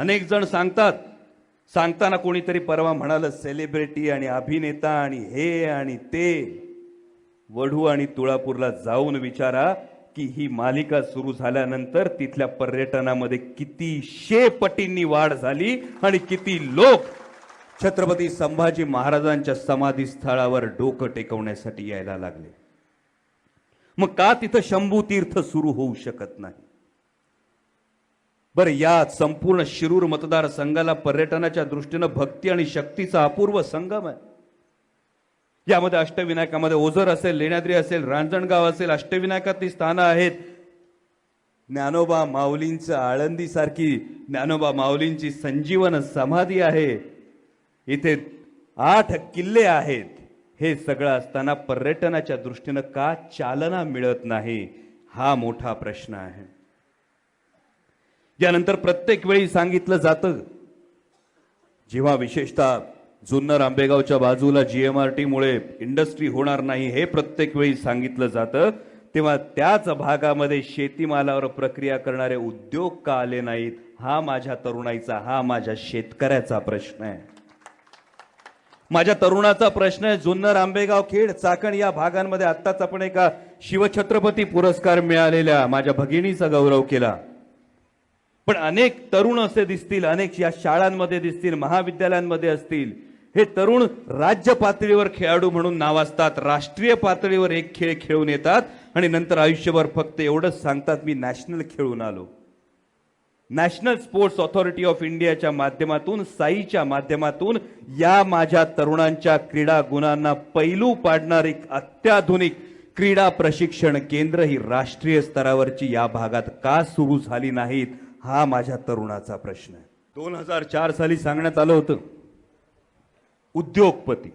अनेक जण सांगतात सांगताना कोणीतरी परवा म्हणाल सेलिब्रिटी आणि अभिनेता आणि हे आणि ते. वढू आणि तुळापूरला जाऊन विचारा की ही मालिका सुरू झाल्यानंतर तिथल्या पर्यटनामध्ये किती शे पटींनी वाढ झाली आणि किती लोक छत्रपती संभाजी महाराजांच्या समाधी स्थळावर डोकं टेकवण्यासाठी यायला लागले. मग का तिथं शंभू तीर्थ सुरू होऊ शकत नाही? बरं या संपूर्ण शिरूर मतदारसंघाला पर्यटनाच्या दृष्टीनं भक्ती आणि शक्तीचा अपूर्व संगम आहे. यामध्ये अष्टविनायकामध्ये ओझर असेल लेण्याद्री असेल रांजणगाव असेल अष्टविनायकातली स्थानं आहेत. ज्ञानोबा माऊलींचं आळंदीसारखी ज्ञानोबा माऊलींची संजीवन समाधी आहे. इथे आठ किल्ले आहेत. हे सगळं असताना पर्यटनाच्या दृष्टीनं का चालना मिळत नाही? हा मोठा प्रश्न आहे. यानंतर प्रत्येक वेळी सांगितलं जातं. जेव्हा विशेषतः जुन्नर आंबेगावच्या बाजूला जी एम आर टीमुळे इंडस्ट्री होणार नाही हे प्रत्येक वेळी सांगितलं जातं तेव्हा त्याच भागामध्ये शेतीमालावर प्रक्रिया करणारे उद्योग का आले नाहीत हा माझ्या तरुणाईचा हा माझ्या शेतकऱ्याचा प्रश्न आहे. माझ्या तरुणाचा प्रश्न आहे जुन्नर आंबेगाव खेड चाकण या भागांमध्ये आत्ताच आपण एका शिवछत्रपती पुरस्कार मिळालेल्या माझ्या भगिनीचा गौरव केला. पण अनेक तरुण असे दिसतील अनेक या शाळांमध्ये दिसतील महाविद्यालयांमध्ये असतील. हे तरुण राज्य पातळीवर खेळाडू म्हणून नावाजतात. राष्ट्रीय पातळीवर एक खेळ खेळून येतात आणि नंतर आयुष्यभर फक्त एवढंच सांगतात मी नॅशनल खेळून आलो. नॅशनल स्पोर्ट्स ऑथॉरिटी ऑफ इंडियाच्या माध्यमातून साईच्या माध्यमातून या माझ्या तरुणांच्या क्रीडा गुणांना पैलू पाडणारी अत्याधुनिक क्रीडा प्रशिक्षण केंद्र ही राष्ट्रीय स्तरावरची या भागात का सुरू झाली नाहीत? हा माझ्या तरुणाचा प्रश्न आहे. दोन हजार चार साली सांगण्यात आलं होतं उद्योगपती.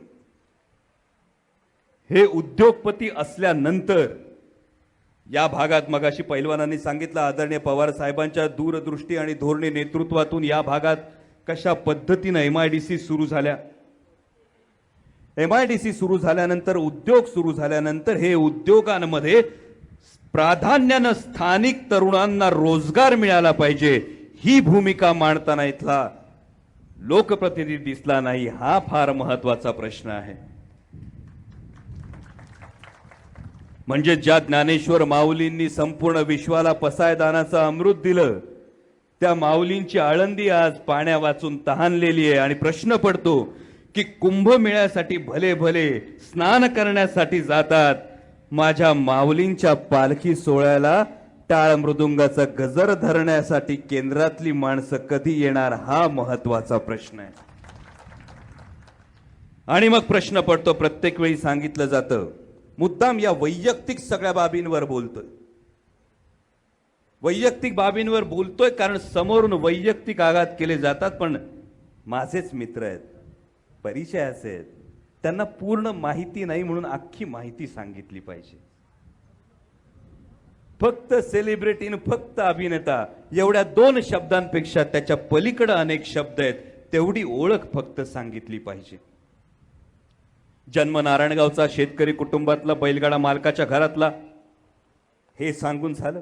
हे उद्योगपती असल्यानंतर या भागात मगाशी पैलवानांनी सांगितलं आदरणीय पवार साहेबांच्या दूरदृष्टी आणि धोरणी नेतृत्वातून या भागात कशा पद्धतीनं एम आय डी सी सुरू झाल्या. एम आय डी सी सुरू झाल्यानंतर उद्योग सुरू झाल्यानंतर हे उद्योगांमध्ये प्राधान्यानं स्थानिक तरुणांना रोजगार मिळाला पाहिजे ही भूमिका मांडताना इथला लोकप्रतिनिधी दिसला नाही हा फार महत्त्वाचा प्रश्न आहे. म्हणजे ज्या ज्ञानेश्वर माऊलींनी संपूर्ण विश्वाला पसायदानाचं अमृत दिलं त्या माऊलींची आळंदी आज पाण्या वाचून तहानलेली आहे आणि प्रश्न पडतो की कुंभमेळ्यासाठी भले भले स्नान करण्यासाठी जातात माझ्या माऊलींच्या पालखी सोहळ्याला टाळ मृदुंगाचा गजर धरण्यासाठी केंद्रातली माणसं कधी येणार हा महत्त्वाचा प्रश्न आहे. आणि मग प्रश्न पडतो प्रत्येक वेळी सांगितलं जातं. मुद्दाम या वैयक्तिक सगळ्या बाबींवर बोलतोय. वैयक्तिक बाबींवर बोलतोय कारण समोरून वैयक्तिक आघात केले जातात पण माझेच मित्र आहेत परिचयाचे आहेत त्यांना पूर्ण माहिती नाही म्हणून अख्खी माहिती सांगितली पाहिजे. फक्त सेलिब्रिटीन फक्त अभिनेता एवढ्या दोन शब्दांपेक्षा त्याच्या पलीकडे अनेक शब्द आहेत तेवढी ओळख फक्त सांगितली पाहिजे. जन्म नारायणगावचा शेतकरी कुटुंबातला बैलगाडा मालकाच्या घरातला हे सांगून झालं.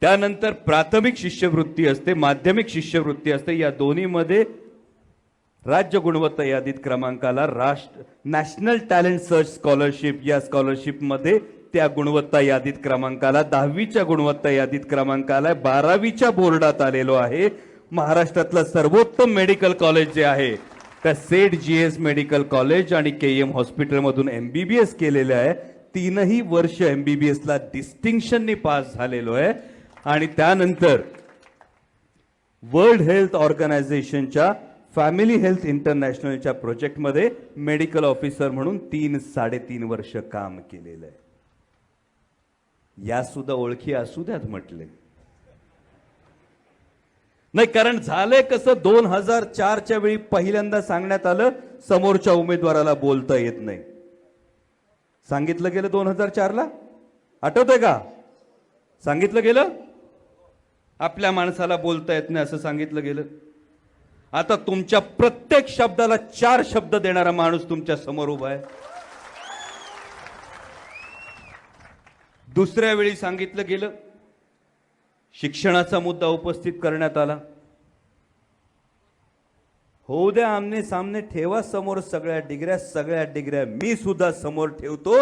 त्यानंतर प्राथमिक शिष्यवृत्ती असते माध्यमिक शिष्यवृत्ती असते या दोन्हीमध्ये राज्य गुणवत्ता यादीत क्रमांकाला राष्ट्र नॅशनल टॅलेंट सर्च स्कॉलरशिप या स्कॉलरशिपमध्ये त्या गुणवत्ता यादीत क्रमांकाला दहावीच्या गुणवत्ता यादीत क्रमांकाला बारावीच्या बोर्डात आलेलो आहे. महाराष्ट्रातलं सर्वोत्तम मेडिकल कॉलेज जे आहे त्या Seth G S medical college आणि के एम हॉस्पिटलमधून एम बी बी एस केलेलं आहे. तीनही वर्ष एम बी बी एसला डिस्टिंक्शननी पास झालेलो आहे. आणि त्यानंतर वर्ल्ड हेल्थ ऑर्गनायझेशनच्या फॅमिली हेल्थ इंटरनॅशनलच्या प्रोजेक्टमध्ये मेडिकल ऑफिसर म्हणून तीन साडेतीन वर्ष काम केलेलं आहे. या सुद्धा ओळखी असू द्यात म्हटले. नाही कारण झालंय कसं दोन हजार चारच्या वेळी पहिल्यांदा सांगण्यात आलं समोरच्या उमेदवाराला बोलता येत नाही. सांगितलं गेलं दोन हजार चारला? आठवतंय का? सांगितलं गेलं? आपल्या माणसाला बोलता येत नाही असं सांगितलं गेलं. आता तुमच्या प्रत्येक शब्दाला चार शब्द देणारा माणूस तुमच्यासमोर उभा आहे. दुसऱ्या वेळी सांगितलं गेलं शिक्षणाचा मुद्दा उपस्थित करण्यात आला. होऊ द्या आमने सामने ठेवा समोर सगळ्या डिग्र्या सगळ्या डिग्र्या. मी सुद्धा समोर ठेवतो.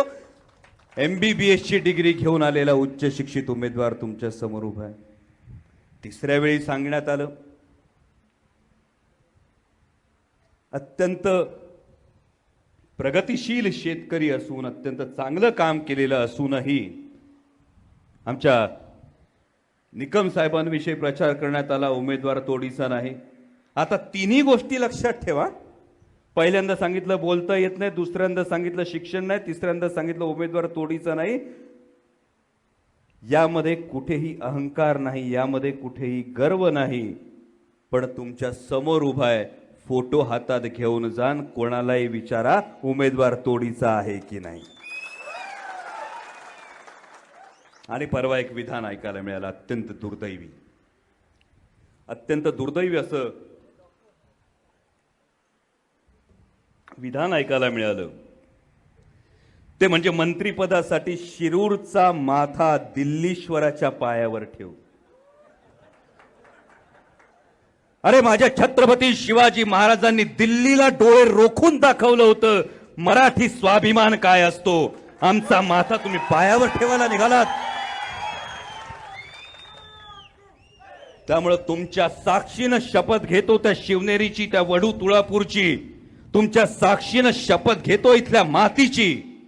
एमबीबीएस ची डिग्री घेऊन आलेला उच्च शिक्षित उमेदवार तुमच्यासमोर उभा आहे. तिसऱ्या वेळी सांगण्यात आलं अत्यंत प्रगतिशील शेतकरी असून अत्यंत चांगलं काम केलेलं असूनही आमच्या निकम साहेबांविषयी प्रचार करण्यात आला उमेदवार तोडीचा नाही. आता तिन्ही गोष्टी लक्षात ठेवा. पहिल्यांदा सांगितलं बोलता येत नाही दुसऱ्यांदा सांगितलं शिक्षण नाही तिसऱ्यांदा सांगितलं उमेदवार तोडीचा नाही. यामध्ये कुठेही अहंकार नाही यामध्ये कुठेही गर्व नाही पण तुमच्यासमोर उभा आहे. फोटो हातात घेऊन जाण कोणालाही विचारा उमेदवार तोडीचा आहे की नाही. आणि परवा एक विधान ऐकायला मिळालं अत्यंत दुर्दैवी. अत्यंत दुर्दैवी असं विधान ऐकायला मिळालं. ते म्हणजे मंत्रिपदासाठी शिरूरचा माथा दिल्लीश्वराच्या पायावर ठेव अरे माझ्या छत्रपती शिवाजी महाराजांनी दिल्लीला डोळे रोखून दाखवलं होतं मराठी स्वाभिमान काय असतो? आमचा माथा तुम्ही पायावर ठेवायला निघालात. त्यामुळं तुमच्या साक्षीनं शपथ घेतो त्या शिवनेरीची त्या वडू तुळापूरची. तुमच्या साक्षीनं शपथ घेतो इथल्या मातीची.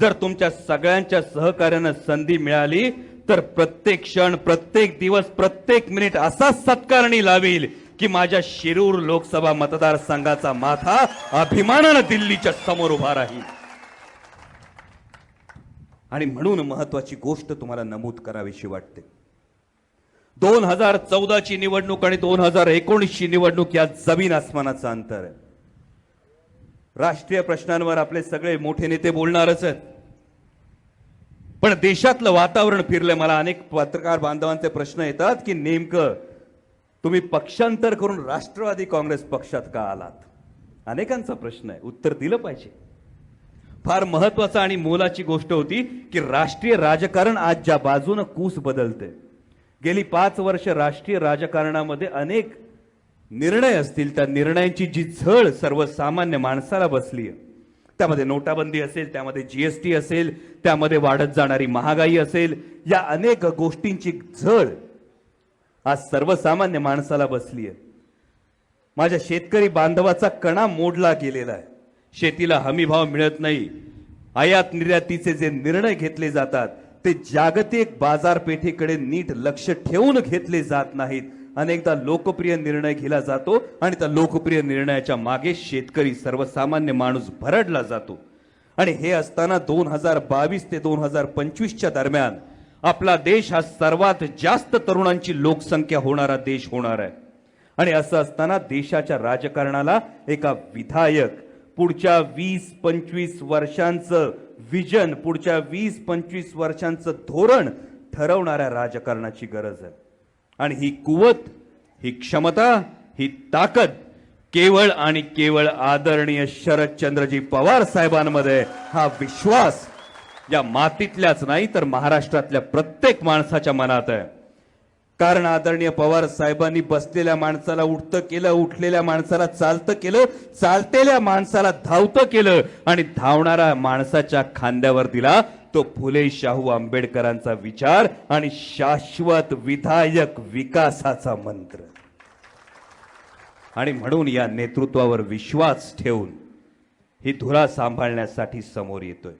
जर तुमच्या सगळ्यांच्या सहकार्यानं संधी मिळाली तर प्रत्येक क्षण प्रत्येक दिवस प्रत्येक मिनिट असा सत्कारणी लावील. की माझ्या शिरूर लोकसभा मतदारसंघाचा माथा अभिमानानं दिल्लीच्या समोर उभा राहील. आणि म्हणून महत्वाची गोष्ट तुम्हाला नमूद करावीशी वाटते. दोन हजार चौदाची निवडणूक आणि दोन हजार एकोणीसची निवडणूक या जमीन आसमानाचं अंतर आहे. राष्ट्रीय प्रश्नांवर आपले सगळे मोठे नेते बोलणारच आहेत. पण देशातलं वातावरण फिरलंय. मला अनेक पत्रकार बांधवांचे प्रश्न येतात की नेमकं तुम्ही पक्षांतर करून राष्ट्रवादी काँग्रेस पक्षात का आलात? अनेकांचा प्रश्न आहे. उत्तर दिलं पाहिजे. फार महत्त्वाचा आणि मोलाची गोष्ट होती की राष्ट्रीय राजकारण आज ज्या बाजूनं कूस बदलते गेली पाच वर्ष राष्ट्रीय राजकारणामध्ये अनेक निर्णय असतील. त्या निर्णयांची जी झळ सर्वसामान्य माणसाला बसली आहे त्यामध्ये नोटाबंदी असेल त्यामध्ये जीएसटी असेल त्यामध्ये वाढत जाणारी महागाई असेल या अनेक गोष्टींची झळ आज सर्वसामान्य माणसाला बसली आहे माझ्या शेतकरी बांधवाचा कणा मोडला गेलेला आहे. शेतीला हमीभाव मिळत नाही. आयात निर्यातीचे जे निर्णय घेतले जातात ते जागतिक बाजारपेठेकडे नीट लक्ष ठेवून घेतले जात नाहीत. अनेकदा लोकप्रिय निर्णय घेला जातो आणि त्या लोकप्रिय निर्णयाच्या मागे शेतकरी सर्वसामान्य माणूस भरडला जातो. आणि हे असताना दोन हजार बावीस ते दोन हजार पंचवीसच्या दरम्यान आपला देश हा सर्वात जास्त तरुणांची लोकसंख्या होणारा देश होणार आहे. आणि असं असताना देशाच्या राजकारणाला एका विधायक पुढच्या वीस पंचवीस वर्षांचं विजन पुढच्या वीस पंचवीस वर्षांचं धोरण ठरवणाऱ्या राजकारणाची गरज आहे. आणि ही कुवत ही क्षमता ही ताकद केवळ आणि केवळ आदरणीय शरदचंद्रजी पवार साहेबांमध्ये हा विश्वास या मातीतल्याच नाही तर महाराष्ट्रातल्या प्रत्येक माणसाच्या मनात आहे. कारण आदरणीय पवार साहेबांनी बसलेल्या माणसाला उठतं केलं उठलेल्या माणसाला चालतं केलं चालतेल्या माणसाला धावतं केलं आणि धावणाऱ्या माणसाच्या खांद्यावर दिला तो फुले शाहू आंबेडकरांचा विचार आणि शाश्वत विधायक विकासाचा मंत्र. आणि म्हणून या नेतृत्वावर विश्वास ठेवून ही धुरा सांभाळण्यासाठी समोर येतोय.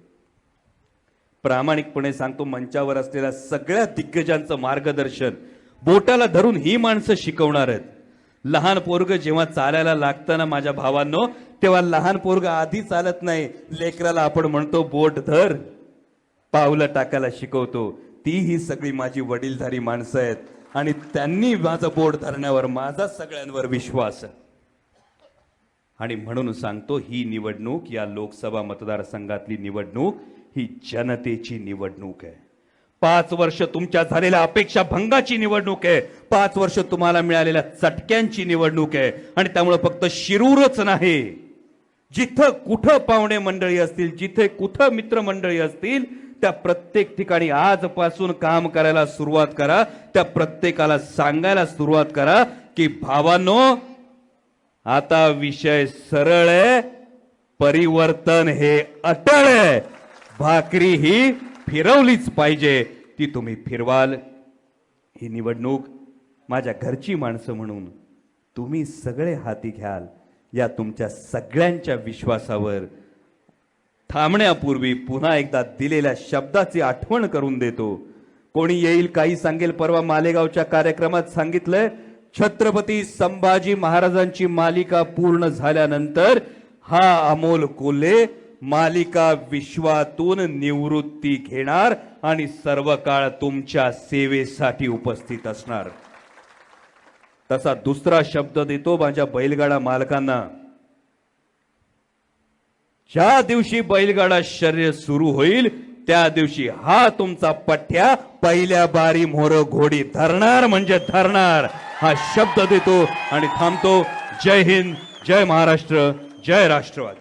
प्रामाणिकपणे सांगतो मंचावर असलेल्या सगळ्या दिग्गजांचं मार्गदर्शन. बोटाला धरून ही माणसं शिकवणार आहेत. लहान पोरग जेव्हा चालायला लागतं ना माझ्या भावांनो तेव्हा लहान पोरग आधी चालत नाही. लेकराला आपण म्हणतो बोट धर. पावलं टाकायला शिकवतो. ती ही सगळी माझी वडीलधारी माणसं आहेत. आणि त्यांनी माझं बोट धरण्यावर माझा सगळ्यांवर विश्वास आहे. आणि म्हणून सांगतो ही निवडणूक या लोकसभा मतदारसंघातली निवडणूक ही जनतेची निवडणूक आहे. पाच वर्ष तुमच्या झालेल्या अपेक्षा भंगाची निवडणूक आहे. पाच वर्ष तुम्हाला मिळालेल्या चटक्यांची निवडणूक आहे. आणि त्यामुळे फक्त शिरूरच नाही. जिथं कुठं पाहुणे मंडळी असतील जिथे कुठं मित्रमंडळी असतील त्या प्रत्येक ठिकाणी आजपासून काम करायला सुरुवात करा. त्या प्रत्येकाला सांगायला सुरुवात करा की भावांनो आता विषय सरळ आहे. परिवर्तन हे अटळ आहे. भाकरी ही फिरवलीच पाहिजे ती तुम्ही फिरवाल. ही निवडणूक माझ्या घरची माणसं म्हणून तुम्ही सगळे हाती घ्याल या तुमच्या सगळ्यांच्या विश्वासावर. थांबण्यापूर्वी पुन्हा एकदा दिलेल्या शब्दाची आठवण करून देतो. कोणी येईल काही सांगेल परवा मालेगावच्या कार्यक्रमात सांगितलंय छत्रपती संभाजी महाराजांची मालिका पूर्ण झाल्यानंतर हा अमोल कोल्हे मालिका विश्वातून निवृत्ती घेणार आणि सर्व काळ तुमच्या सेवेसाठी उपस्थित असणार. तसा दुसरा शब्द देतो माझ्या बैलगाडा मालकांना. ज्या दिवशी बैलगाडा शर्य सुरू होईल त्या दिवशी हा तुमचा पठ्या पहिल्या बारी मोर घोडी धरणार म्हणजे धरणार. हा शब्द देतो आणि थांबतो. जय हिंद जय महाराष्ट्र जय राष्ट्रवाद.